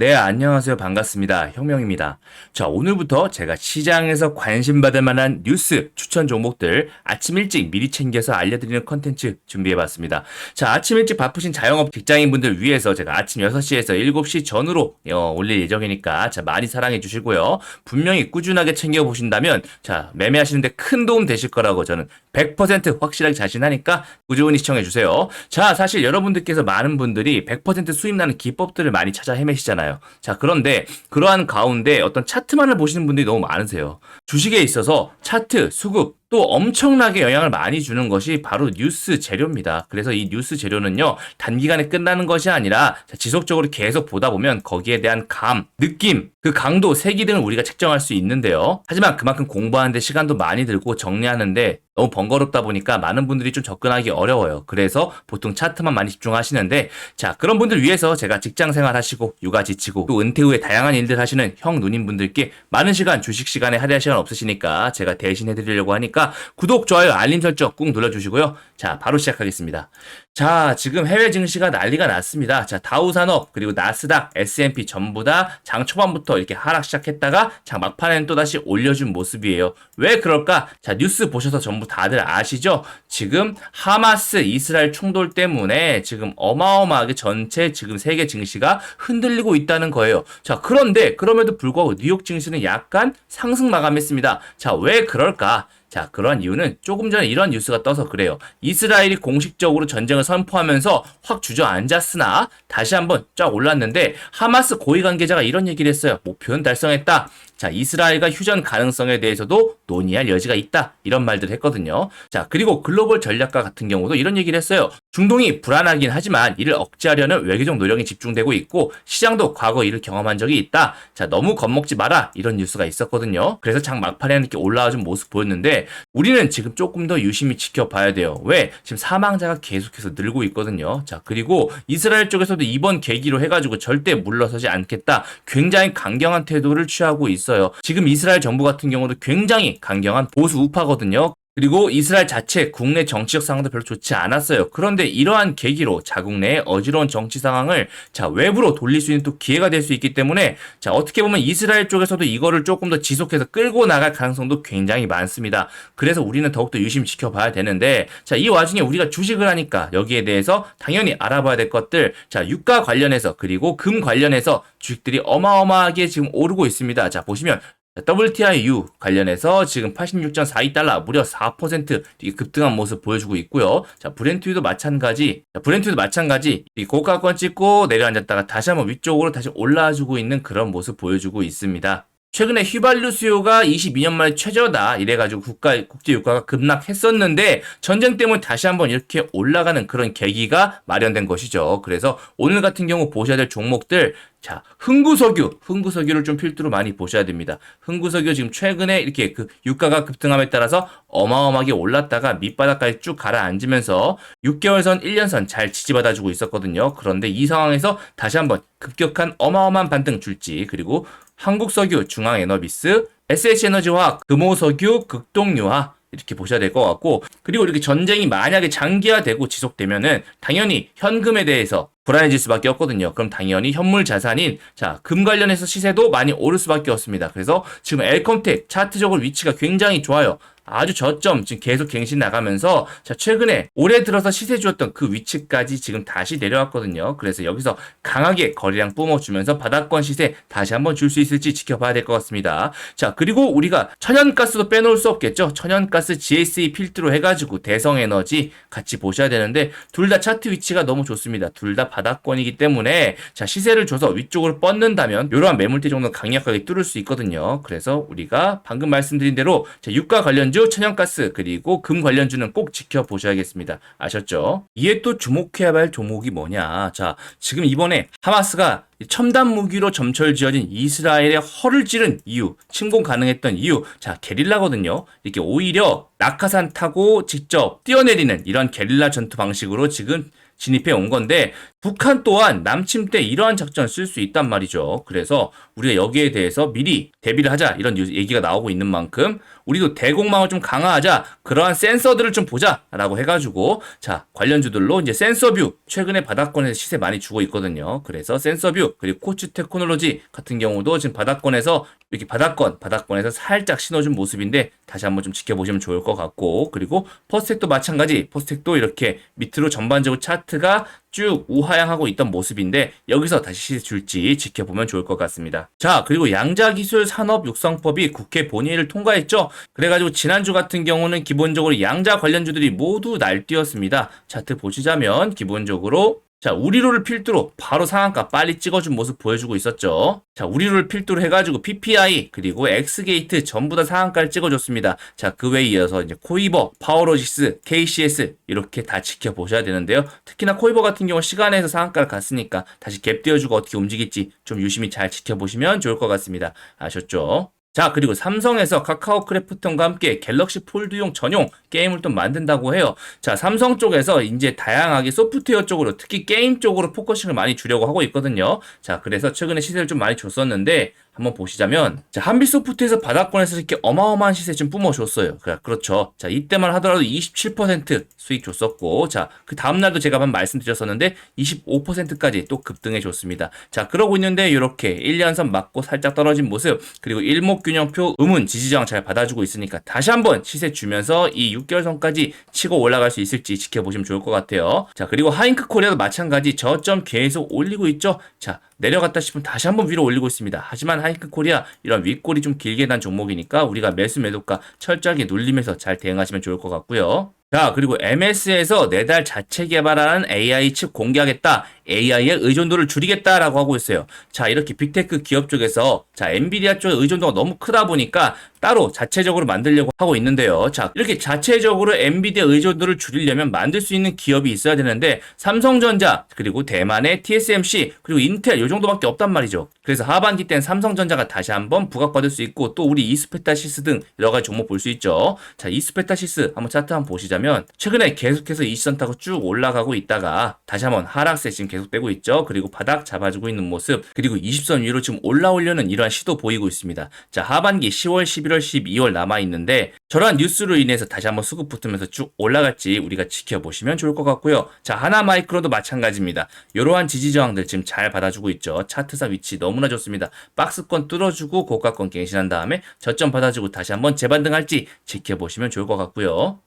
네, 안녕하세요. 반갑습니다. 혁명입니다. 자, 오늘부터 제가 시장에서 관심받을 만한 뉴스 추천 종목들 아침 일찍 미리 챙겨서 알려드리는 컨텐츠 준비해봤습니다. 자, 아침 일찍 바쁘신 자영업 직장인분들 위해서 제가 아침 6시에서 7시 전후로 어, 올릴 예정이니까 자, 많이 사랑해 주시고요. 분명히 꾸준하게 챙겨보신다면 자, 매매하시는데 큰 도움 되실 거라고 저는 100% 확실하게 자신하니까 꾸준히 시청해 주세요. 자, 사실 여러분들께서 많은 분들이 100% 수입 나는 기법들을 많이 찾아 헤매시잖아요. 자, 그런데 그러한 가운데 어떤 차트만을 보시는 분들이 너무 많으세요. 주식에 있어서 차트, 수급, 또 엄청나게 영향을 많이 주는 것이 바로 뉴스 재료입니다. 그래서 이 뉴스 재료는요, 단기간에 끝나는 것이 아니라 자, 지속적으로 계속 보다 보면 거기에 대한 감, 느낌, 그 강도, 세기 등을 우리가 책정할 수 있는데요. 하지만 그만큼 공부하는데 시간도 많이 들고 정리하는데 너무 번거롭다 보니까 많은 분들이 좀 접근하기 어려워요. 그래서 보통 차트만 많이 집중하시는데 자 그런 분들 위해서 제가 직장 생활 하시고 육아 지치고 또 은퇴 후에 다양한 일들 하시는 형 누님 분들께 많은 시간 주식 시간에 할애할 시간 없으시니까 제가 대신 해드리려고 하니까 구독 좋아요 알림 설정 꾹 눌러주시고요. 자 바로 시작하겠습니다. 자 지금 해외 증시가 난리가 났습니다. 자 다우 산업 그리고 나스닥 S&P 전부 다 장 초반부터 이렇게 하락 시작했다가 장 막판에는 또 다시 올려준 모습이에요. 왜 그럴까? 자 뉴스 보셔서 전부 다들 아시죠? 지금 하마스 이스라엘 충돌 때문에 지금 어마어마하게 전체 지금 세계 증시가 흔들리고 있다는 거예요. 자, 그런데 그럼에도 불구하고 뉴욕 증시는 약간 상승 마감했습니다. 자, 왜 그럴까? 자, 그런 이유는 조금 전에 이런 뉴스가 떠서 그래요. 이스라엘이 공식적으로 전쟁을 선포하면서 확 주저앉았으나 다시 한번 쫙 올랐는데 하마스 고위 관계자가 이런 얘기를 했어요. 목표는 달성했다. 자, 이스라엘과 휴전 가능성에 대해서도 논의할 여지가 있다. 이런 말들을 했거든요. 자, 그리고 글로벌 전략가 같은 경우도 이런 얘기를 했어요. 중동이 불안하긴 하지만 이를 억제하려는 외교적 노력이 집중되고 있고 시장도 과거 이를 경험한 적이 있다. 자, 너무 겁먹지 마라. 이런 뉴스가 있었거든요. 그래서 장 막판에는 이렇게 올라와 준 모습 보였는데 우리는 지금 조금 더 유심히 지켜봐야 돼요. 왜? 지금 사망자가 계속해서 늘고 있거든요. 자, 그리고 이스라엘 쪽에서도 이번 계기로 해가지고 절대 물러서지 않겠다. 굉장히 강경한 태도를 취하고 있어 요. 지금 이스라엘 정부 같은 경우도 굉장히 강경한 보수 우파거든요. 그리고 이스라엘 자체 국내 정치적 상황도 별로 좋지 않았어요. 그런데 이러한 계기로 자국 내의 어지러운 정치 상황을 자 외부로 돌릴 수 있는 또 기회가 될 수 있기 때문에 자 어떻게 보면 이스라엘 쪽에서도 이거를 조금 더 지속해서 끌고 나갈 가능성도 굉장히 많습니다. 그래서 우리는 더욱더 유심히 지켜 봐야 되는데 자 이 와중에 우리가 주식을 하니까 여기에 대해서 당연히 알아봐야 될 것들 자 유가 관련해서 그리고 금 관련해서 주식들이 어마어마하게 지금 오르고 있습니다. 자 보시면 WTIU 관련해서 지금 86.42달러 무려 4% 이게 급등한 모습 보여주고 있고요. 자, 브렌트유도 마찬가지. 자, 브렌트유도 마찬가지. 이 고가권 찍고 내려앉았다가 다시 한번 위쪽으로 다시 올라와주고 있는 그런 모습 보여주고 있습니다. 최근에 휘발유 수요가 22년 만에 최저다 이래가지고 국가 국제 유가가 급락했었는데 전쟁 때문에 다시 한번 이렇게 올라가는 그런 계기가 마련된 것이죠. 그래서 오늘 같은 경우 보셔야 될 종목들 자 흥구석유 흥구석유를 좀 필두로 많이 보셔야 됩니다. 흥구석유 지금 최근에 이렇게 그 유가가 급등함에 따라서 어마어마하게 올랐다가 밑바닥까지 쭉 가라앉으면서 6개월 선 1년 선 잘 지지받아주고 있었거든요. 그런데 이 상황에서 다시 한번 급격한 어마어마한 반등 줄지 그리고 한국석유, 중앙에너비스, SH에너지화학, 금호석유, 극동유화 이렇게 보셔야 될 것 같고 그리고 이렇게 전쟁이 만약에 장기화되고 지속되면은 당연히 현금에 대해서 불안해질 수밖에 없거든요. 그럼 당연히 현물 자산인 자, 금 관련해서 시세도 많이 오를 수밖에 없습니다. 그래서 지금 엘컴텍 차트적으로 위치가 굉장히 좋아요. 아주 저점 지금 계속 갱신 나가면서 자 최근에 올해 들어서 시세 주었던 그 위치까지 지금 다시 내려왔거든요. 그래서 여기서 강하게 거래량 뿜어주면서 바닥권 시세 다시 한번 줄 수 있을지 지켜봐야 될 것 같습니다. 자 그리고 우리가 천연가스도 빼놓을 수 없겠죠. 천연가스 GSE 필두로 해가지고 대성에너지 같이 보셔야 되는데 둘 다 차트 위치가 너무 좋습니다. 둘 다 바닥권이기 때문에 자 시세를 줘서 위쪽으로 뻗는다면 이러한 매물대 정도는 강력하게 뚫을 수 있거든요. 그래서 우리가 방금 말씀드린 대로 자, 유가 관련주 천연가스 그리고 금 관련주는 꼭 지켜보셔야겠습니다. 아셨죠? 이에 또 주목해야 할 종목이 뭐냐? 자 지금 이번에 하마스가 첨단 무기로 점철 지어진 이스라엘의 허를 찌른 이유, 침공 가능했던 이유, 자, 게릴라거든요. 이렇게 오히려 낙하산 타고 직접 뛰어내리는 이런 게릴라 전투 방식으로 지금 진입해 온 건데 북한 또한 남침 때 이러한 작전을 쓸 수 있단 말이죠. 그래서 우리가 여기에 대해서 미리 대비를 하자 이런 얘기가 나오고 있는 만큼 우리도 대공망을 좀 강화하자 그러한 센서들을 좀 보자라고 해가지고 자 관련주들로 이제 센서뷰 최근에 바닥권에서 시세 많이 주고 있거든요. 그래서 센서뷰 그리고 코츠 테크놀로지 같은 경우도 지금 바닥권에서 이렇게 바닥권 바닥권에서 살짝 신어준 모습인데 다시 한번 좀 지켜보시면 좋을 것 같고 그리고 퍼스텍도 마찬가지 퍼스텍도 이렇게 밑으로 전반적으로 차트가 쭉 우하 향하고 있던 모습인데 여기서 다시 줄지 지켜보면 좋을 것 같습니다. 자 그리고 양자기술 산업 육성법이 국회 본회의를 통과했죠. 그래가지고 지난주 같은 경우는 기본적으로 양자 관련주들이 모두 날뛰었습니다. 차트 보시자면 기본적으로 자, 우리로를 필두로 바로 상한가 빨리 찍어준 모습 보여주고 있었죠. 자, 우리로를 필두로 해가지고 PPI 그리고 X게이트 전부 다 상한가를 찍어줬습니다. 자, 그 외에 이어서 이제 코이버, 파워로직스, KCS 이렇게 다 지켜보셔야 되는데요. 특히나 코이버 같은 경우 시간에서 상한가를 갔으니까 다시 갭 띄워주고 어떻게 움직일지 좀 유심히 잘 지켜보시면 좋을 것 같습니다. 아셨죠? 자, 그리고 삼성에서 카카오 크래프톤과 함께 갤럭시 폴드용 전용 게임을 또 만든다고 해요. 자, 삼성 쪽에서 이제 다양하게 소프트웨어 쪽으로 특히 게임 쪽으로 포커싱을 많이 주려고 하고 있거든요. 자, 그래서 최근에 시세를 좀 많이 줬었는데 한번 보시자면 자, 한빛소프트에서 바닥권에서 이렇게 어마어마한 시세 좀 뿜어줬어요. 그- 그렇죠. 자, 이때만 하더라도 27% 수익 줬었고 자, 그 다음날도 제가 한번 말씀드렸었는데 25%까지 또 급등해 줬습니다. 자, 그러고 있는데 이렇게 1년선 맞고 살짝 떨어진 모습 그리고 일목균형표 음운 지지저항 잘 받아주고 있으니까 다시 한번 시세 주면서 이 6개월선까지 치고 올라갈 수 있을지 지켜보시면 좋을 것 같아요. 자, 그리고 하잉크 코리아도 마찬가지 저점 계속 올리고 있죠. 자, 내려갔다 싶으면 다시 한번 위로 올리고 있습니다. 하지만 하이크 코리아 이런 윗골이 좀 길게 난 종목이니까 우리가 매수 매도가 철저하게 눌리면서 잘 대응하시면 좋을 것 같고요. 자, 그리고 MS에서 내달 자체 개발하는 AI 칩 공개하겠다. AI의 의존도를 줄이겠다라고 하고 있어요. 자, 이렇게 빅테크 기업 쪽에서 자, 엔비디아 쪽의 의존도가 너무 크다 보니까 따로 자체적으로 만들려고 하고 있는데요. 자, 이렇게 자체적으로 엔비디아 의존도를 줄이려면 만들 수 있는 기업이 있어야 되는데 삼성전자 그리고 대만의 TSMC 그리고 인텔 요 정도밖에 없단 말이죠. 그래서 하반기 때는 삼성전자가 다시 한번 부각받을 수 있고 또 우리 이스페타시스 등 여러 가지 종목 볼 수 있죠. 자, 이스페타시스 한번 차트 한번 보시자면 최근에 계속해서 이시선 타고 쭉 올라가고 있다가 다시 한번 하락세 지금 계속 되고 있죠. 그리고 바닥 잡아주고 있는 모습 그리고 20선 위로 지금 올라오려는 이러한 시도 보이고 있습니다. 자, 하반기 10월, 11월, 12월 남아 있는데 저러한 뉴스로 인해서 다시 한번 수급 붙으면서 쭉 올라갈지 우리가 지켜보시면 좋을 것 같고요. 자, 하나 마이크로도 마찬가지입니다. 이러한 지지 저항들 지금 잘 받아주고 있죠. 차트사 위치 너무나 좋습니다. 박스권 뚫어주고 고가권 갱신한 다음에 저점 받아주고 다시 한번 재반등할지 지켜보시면 좋을 것 같고요.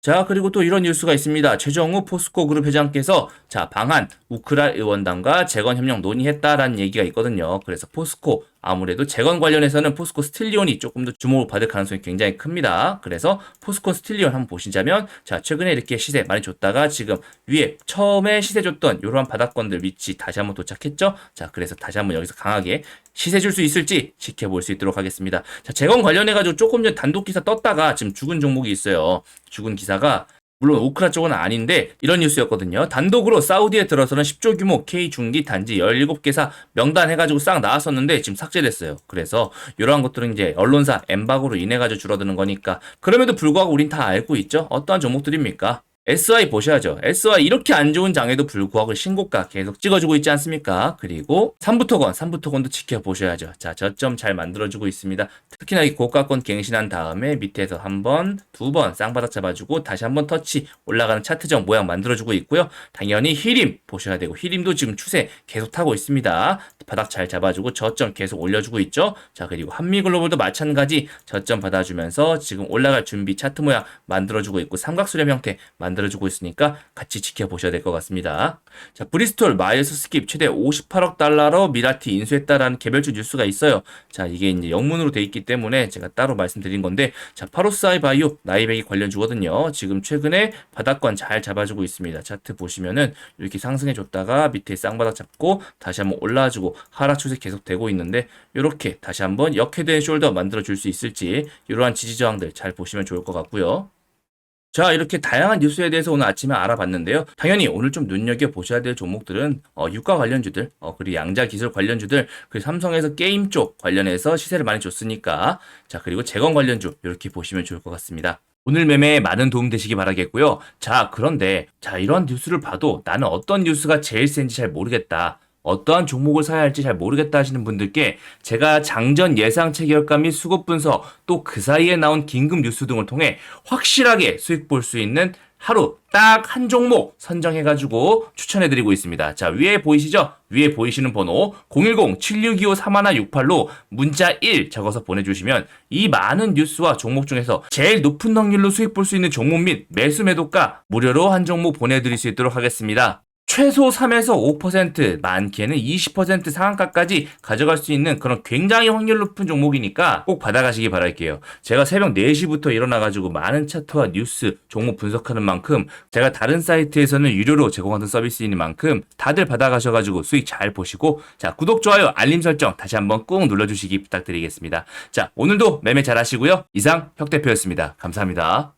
자, 그리고 또 이런 뉴스가 있습니다. 최정우 포스코 그룹 회장께서 자, 방한 우크라 의원단과 재건 협력 논의했다라는 얘기가 있거든요. 그래서 포스코 아무래도 재건 관련해서는 포스코 스틸리온이 조금 더 주목을 받을 가능성이 굉장히 큽니다. 그래서 포스코 스틸리온 한번 보시자면 자, 최근에 이렇게 시세 많이 줬다가 지금 위에 처음에 시세 줬던 이러한 바닥권들 위치 다시 한번 도착했죠. 자, 그래서 다시 한번 여기서 강하게 시세 줄 수 있을지 지켜볼 수 있도록 하겠습니다. 자, 재건 관련해 가지고 조금 전 단독 기사 떴다가 지금 죽은 종목이 있어요. 죽은 기사가 물론 우크라 쪽은 아닌데 이런 뉴스였거든요. 단독으로 사우디에 들어서는 10조 규모 K 중기 단지 17개사 명단 해가지고 싹 나왔었는데 지금 삭제됐어요. 그래서 이러한 것들은 이제 언론사 엠바고로 인해가지고 줄어드는 거니까 그럼에도 불구하고 우린 다 알고 있죠. 어떠한 종목들입니까? SI 보셔야죠. SI 이렇게 안 좋은 장에도 불구하고 신고가 계속 찍어주고 있지 않습니까? 그리고 3부터건, 3부터건도 지켜보셔야죠. 자, 저점 잘 만들어주고 있습니다. 특히나 이 고가권 갱신한 다음에 밑에서 한 번, 두 번 쌍바닥 잡아주고 다시 한 번 터치 올라가는 차트정 모양 만들어주고 있고요. 당연히 힐임 보셔야 되고 힐임도 지금 추세 계속 타고 있습니다. 바닥 잘 잡아주고 저점 계속 올려주고 있죠. 자, 그리고 한미글로벌도 마찬가지 저점 받아주면서 지금 올라갈 준비 차트 모양 만들어주고 있고 삼각수렴 형태 만들어주고 있으니까 같이 지켜보셔야 될 것 같습니다. 자, 브리스톨 마이어스 스킵 최대 58억 달러로 미라티 인수했다라는 개별주 뉴스가 있어요. 자, 이게 이제 영문으로 돼 있기 때문에 제가 따로 말씀드린 건데, 자, 파로스아이 바이오 나이백이 관련 주거든요. 지금 최근에 바닥권 잘 잡아주고 있습니다. 차트 보시면은 이렇게 상승해 줬다가 밑에 쌍바닥 잡고 다시 한번 올라와주고 하락 추세 계속 되고 있는데, 이렇게 다시 한번 역회된 숄더 만들어 줄 수 있을지 이러한 지지 저항들 잘 보시면 좋을 것 같고요. 자, 이렇게 다양한 뉴스에 대해서 오늘 아침에 알아봤는데요. 당연히 오늘 좀 눈여겨보셔야 될 종목들은, 어, 유가 관련주들, 어, 그리고 양자 기술 관련주들, 그리고 삼성에서 게임 쪽 관련해서 시세를 많이 줬으니까, 자, 그리고 재건 관련주, 이렇게 보시면 좋을 것 같습니다. 오늘 매매에 많은 도움 되시기 바라겠고요. 자, 그런데 자, 이런 뉴스를 봐도 나는 어떤 뉴스가 제일 센지 잘 모르겠다. 어떠한 종목을 사야 할지 잘 모르겠다 하시는 분들께 제가 장전 예상 체결가 및 수급 분석 또 그 사이에 나온 긴급 뉴스 등을 통해 확실하게 수익 볼 수 있는 하루 딱 한 종목 선정해가지고 추천해드리고 있습니다. 자, 위에 보이시죠? 위에 보이시는 번호 010-7625-3168로 문자 1 적어서 보내주시면 이 많은 뉴스와 종목 중에서 제일 높은 확률로 수익 볼 수 있는 종목 및 매수 매도가 무료로 한 종목 보내드릴 수 있도록 하겠습니다. 최소 3에서 5%, 많게는 20% 상한가까지 가져갈 수 있는 그런 굉장히 확률 높은 종목이니까 꼭 받아가시기 바랄게요. 제가 새벽 4시부터 일어나가지고 많은 차트와 뉴스, 종목 분석하는 만큼 제가 다른 사이트에서는 유료로 제공하는 서비스인 만큼 다들 받아가셔가지고 수익 잘 보시고 자, 구독, 좋아요, 알림 설정 다시 한번 꾹 눌러주시기 부탁드리겠습니다. 자, 오늘도 매매 잘 하시고요. 이상 혁 대표였습니다. 감사합니다.